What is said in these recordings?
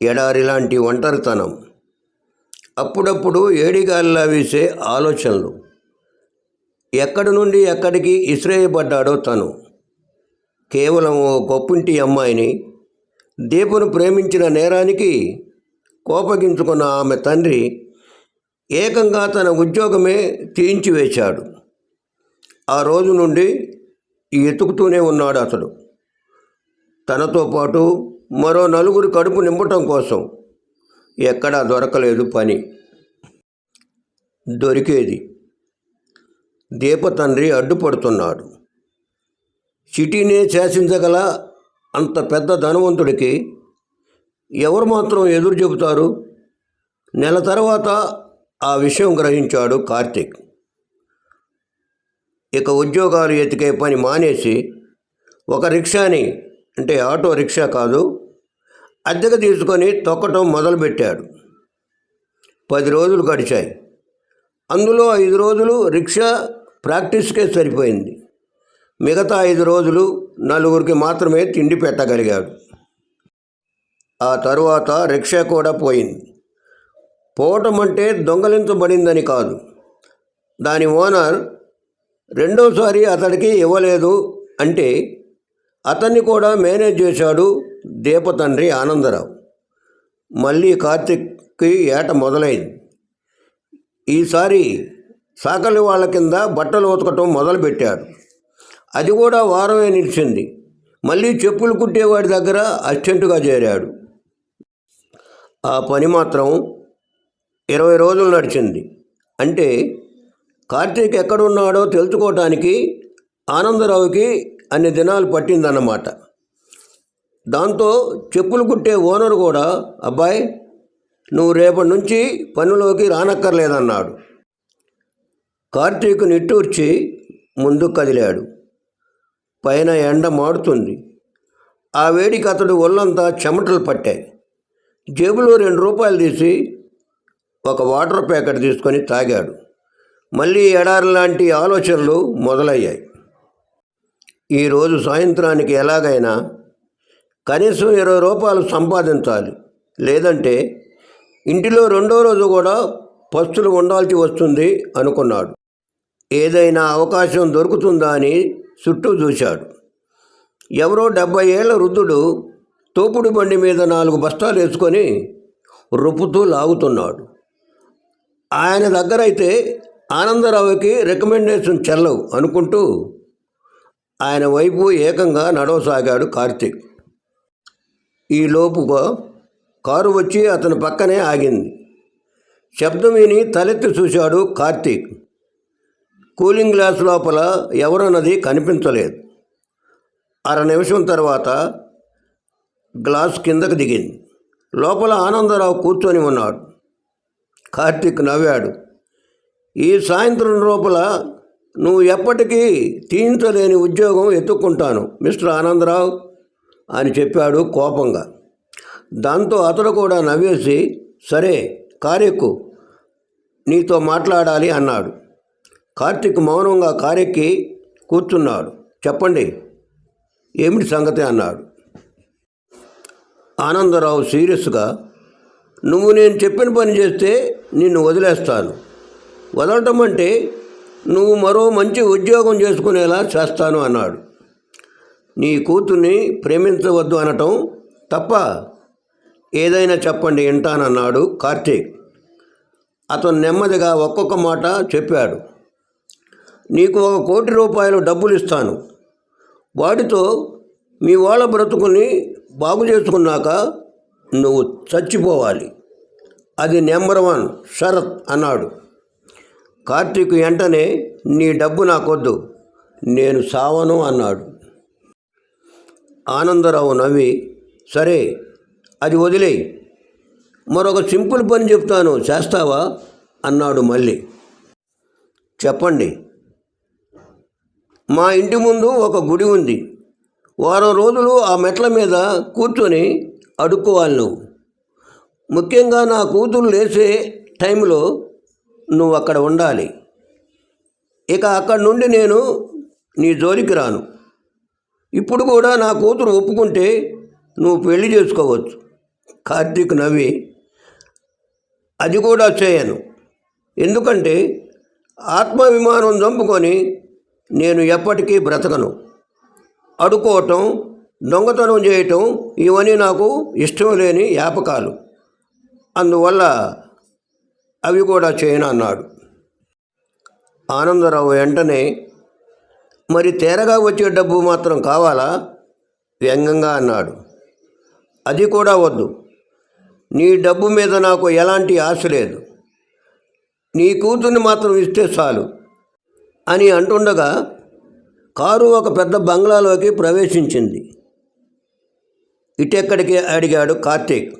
ఎడారి లాంటి ఒంటరితనం. అప్పుడప్పుడు ఏడిగాల్లా వీసే ఆలోచనలు. ఎక్కడి నుండి ఎక్కడికి ఇస్రేయబడ్డాడో తను. కేవలం ఓ గొప్పింటి అమ్మాయిని దీపను ప్రేమించిన నేరానికి కోపగించుకున్న ఆమె తండ్రి ఏకంగా తన ఉద్యోగమే తీయించివేశాడు ఆ రోజు నుండి ఎతుకుతూనే ఉన్నాడు అతడు. తనతో పాటు మరో నలుగురు కడుపు నింపటం కోసం. ఎక్కడా దొరకలేదు పని. దొరికేది. దీప తండ్రి అడ్డుపడుతున్నాడు. సిటీనే శాసించగల అంత పెద్ద ధనవంతుడికి ఎవరు మాత్రం ఎదురు చెబుతారు? నెల తర్వాత ఆ విషయం గ్రహించాడు కార్తీక్. ఇక ఉద్యోగాలు ఎతికే పని మానేసి ఒక రిక్షాని అంటే ఆటో రిక్షా కాదు అద్దెకు తీసుకొని తొక్కటం మొదలుపెట్టాడు. పది రోజులు గడిచాయి. అందులో ఐదు రోజులు రిక్షా ప్రాక్టీస్కే సరిపోయింది. మిగతా ఐదు రోజులు నలుగురికి మాత్రమే తిండి పెట్టగలిగాడు. ఆ తరువాత రిక్షా కూడా పోయింది. పోవటం అంటే దొంగలించబడిందని కాదు. దాని ఓనర్ రెండోసారి అతడికి ఇవ్వలేదు అంటే అతన్ని కూడా మేనేజ్ చేశాడు దీపతండ్రి ఆనందరావు. మళ్ళీ కార్తిక్కి ఏట మొదలైంది. ఈసారి సాకలి వాళ్ళ కింద బట్టలు ఉతకటం మొదలుపెట్టాడు అది కూడా వారమే నిలిచింది. మళ్ళీ చెప్పులు కుట్టేవాడి దగ్గర అసిస్టెంట్గా చేరాడు. ఆ పని మాత్రం ఇరవై రోజులు నడిచింది. అంటే కార్తీక్ ఎక్కడున్నాడో తెలుసుకోవటానికి ఆనందరావుకి అన్ని దినాలు పట్టిందన్నమాట. దాంతో చెప్పులు కుట్టే ఓనర్ కూడా అబ్బాయి నువ్వు రేపటి నుంచి పనిలోకి రానక్కర్లేదన్నాడు. కార్తీక్ నిట్టూర్చి ముందు కదిలాడు. పైన ఎండ మాడుతుంది. ఆ వేడికి అతడు ఒళ్ళంతా చెమటలు పట్టాయి. జేబులో రెండు రూపాయలు తీసి ఒక వాటర్ ప్యాకెట్ తీసుకొని తాగాడు. మళ్ళీ ఎడారి లాంటి ఆలోచనలు మొదలయ్యాయి. ఈరోజు సాయంత్రానికి ఎలాగైనా కనీసం ఇరవై రూపాయలు సంపాదించాలి. లేదంటే ఇంటిలో రెండో రోజు కూడా పస్తులు ఉండాల్సి వస్తుంది అనుకున్నాడు. ఏదైనా అవకాశం దొరుకుతుందా అని చుట్టూ చూశాడు. ఎవరో డెబ్బై ఏళ్ళ వృద్ధుడు తోపుడు బండి మీద నాలుగు బస్తాలు వేసుకొని రుపుతూ లాగుతున్నాడు. ఆయన దగ్గర అయితే ఆనందరావుకి రికమెండేషన్ చెల్లవు అనుకుంటూ ఆయన వైపు ఏకంగా నడవసాగాడు కార్తీక్. ఈ లోపుగా కారు వచ్చి అతని పక్కనే ఆగింది. శబ్దం విని తలెత్తి చూశాడు కార్తీక్. కూలింగ్ గ్లాస్ లోపల ఎవరన్నది కనిపించలేదు. అర నిమిషం తర్వాత గ్లాస్ కిందకు దిగింది. లోపల ఆనందరావు కూర్చొని ఉన్నాడు. కార్తీక్ నవ్వాడు. ఈ సాయంత్రం లోపల నువ్వు ఎప్పటికీ తీయించలేని ఉద్యోగం ఎత్తుక్కుంటాను మిస్టర్ ఆనందరావు. అని చెప్పాడు కోపంగా. దాంతో అతడు కూడా నవ్వేసి సరే కారెక్కు. నీతో మాట్లాడాలి అన్నాడు. కార్తిక్ మౌనంగా కారెక్కి కూర్చున్నాడు. చెప్పండి ఏమిటి సంగతి? అన్నాడు. ఆనందరావు సీరియస్గా నువ్వు నేను చెప్పిన పని చేస్తే నిన్ను వదిలేస్తాను. వదలటం అంటే నువ్వు మరో మంచి ఉద్యోగం చేసుకునేలా చేస్తాను అన్నాడు. నీ కూతుర్ని ప్రేమించవద్దు అనటం తప్ప ఏదైనా చెప్పండి వింటానన్నాడు కార్తీక్. అతను నెమ్మదిగా ఒక్కొక్క మాట చెప్పాడు. నీకు ఒక కోటి రూపాయలు డబ్బులు ఇస్తాను. వాటితో మీ వాళ్ళ బ్రతుకుని బాగు చేసుకున్నాక నువ్వు చచ్చిపోవాలి. అది నెంబర్ వన్ శరత్ అన్నాడు. కార్తీక్ వెంటనే నీ డబ్బు నాకొద్దు నేను సావను అన్నాడు. ఆనందరావు నవ్వి సరే అది వదిలేయి. మరొక సింపుల్ పని చెప్తాను చేస్తావా? అన్నాడు మళ్ళీ. చెప్పండి. మా ఇంటి ముందు ఒక గుడి ఉంది. వారం రోజులు ఆ మెట్ల మీద కూర్చొని అడుక్కోవాలి నువ్వు. ముఖ్యంగా నా కూతురు లేచే టైంలో నువ్వు అక్కడ ఉండాలి. ఇక అక్కడి నుండి నేను నీ జోలికి రాను. ఇప్పుడు కూడా నా కూతురు ఒప్పుకుంటే నువ్వు పెళ్ళి చేసుకోవచ్చు. కార్తీక్ నవ్వి అది కూడా చేయను. ఎందుకంటే ఆత్మాభిమానం చంపుకొని నేను ఎప్పటికీ బ్రతకను. అడుకోవటం దొంగతనం చేయటం ఇవన్నీ నాకు ఇష్టం లేని యాపకాలు. అందువల్ల అవి కూడా చేయను అన్నాడు. ఆనందరావు వెంటనే మరి తేరగా వచ్చే డబ్బు మాత్రం కావాలా? వ్యంగ్యంగా అన్నాడు. అది కూడా వద్దు. నీ డబ్బు మీద నాకు ఎలాంటి ఆశ లేదు. నీ కూతుర్ని మాత్రం ఇస్తే చాలు అని అంటుండగా కారు ఒక పెద్ద బంగ్లాలోకి ప్రవేశించింది. ఇటెక్కడికి అడిగాడు కార్తీక్.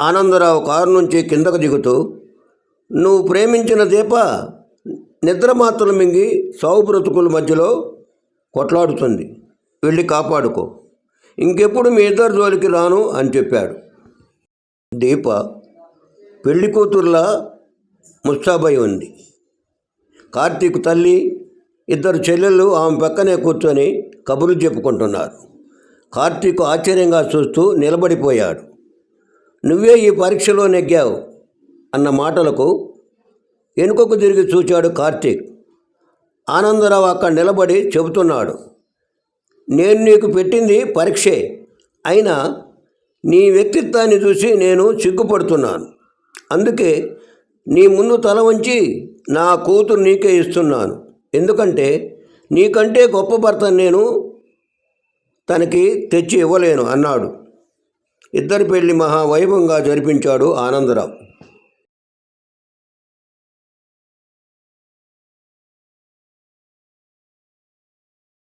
ఆనందరావు కారు నుంచి కిందకు దిగుతూ నువ్వు ప్రేమించిన దీప? నిద్ర మాత్రలు మింగి సాగు బ్రతుకుల మధ్యలో కొట్లాడుతుంది. వెళ్ళి కాపాడుకో. ఇంకెప్పుడు మీ ఇద్దరు జోలికి రాను అని చెప్పాడు. దీప పెళ్ళి కూతుర్లా ముస్తాబై ఉంది. కార్తీక్ తల్లి ఇద్దరు చెల్లెళ్ళు ఆమె పక్కనే కూర్చొని కబుర్లు చెప్పుకుంటున్నారు. కార్తీక్ ఆశ్చర్యంగా చూస్తూ నిలబడిపోయాడు. నువ్వే ఈ పరీక్షలో నెగ్గావు అన్న మాటలకు వెనుకకు తిరిగి చూచాడు కార్తీక్. ఆనందరావు అక్కడ నిలబడి చెబుతున్నాడు నేను నీకు పెట్టింది పరీక్షే. అయినా నీ వ్యక్తిత్వాన్ని చూసి నేను సిగ్గుపడుతున్నాను. అందుకే నీ ముందు తల వంచి నా కూతురు నీకే ఇస్తున్నాను. ఎందుకంటే నీకంటే గొప్ప భర్త నేను తనకి తెచ్చి ఇవ్వలేను అన్నాడు. ఇద్దరి పెళ్ళి మహావైభవంగా జరిపించాడు ఆనందరావు.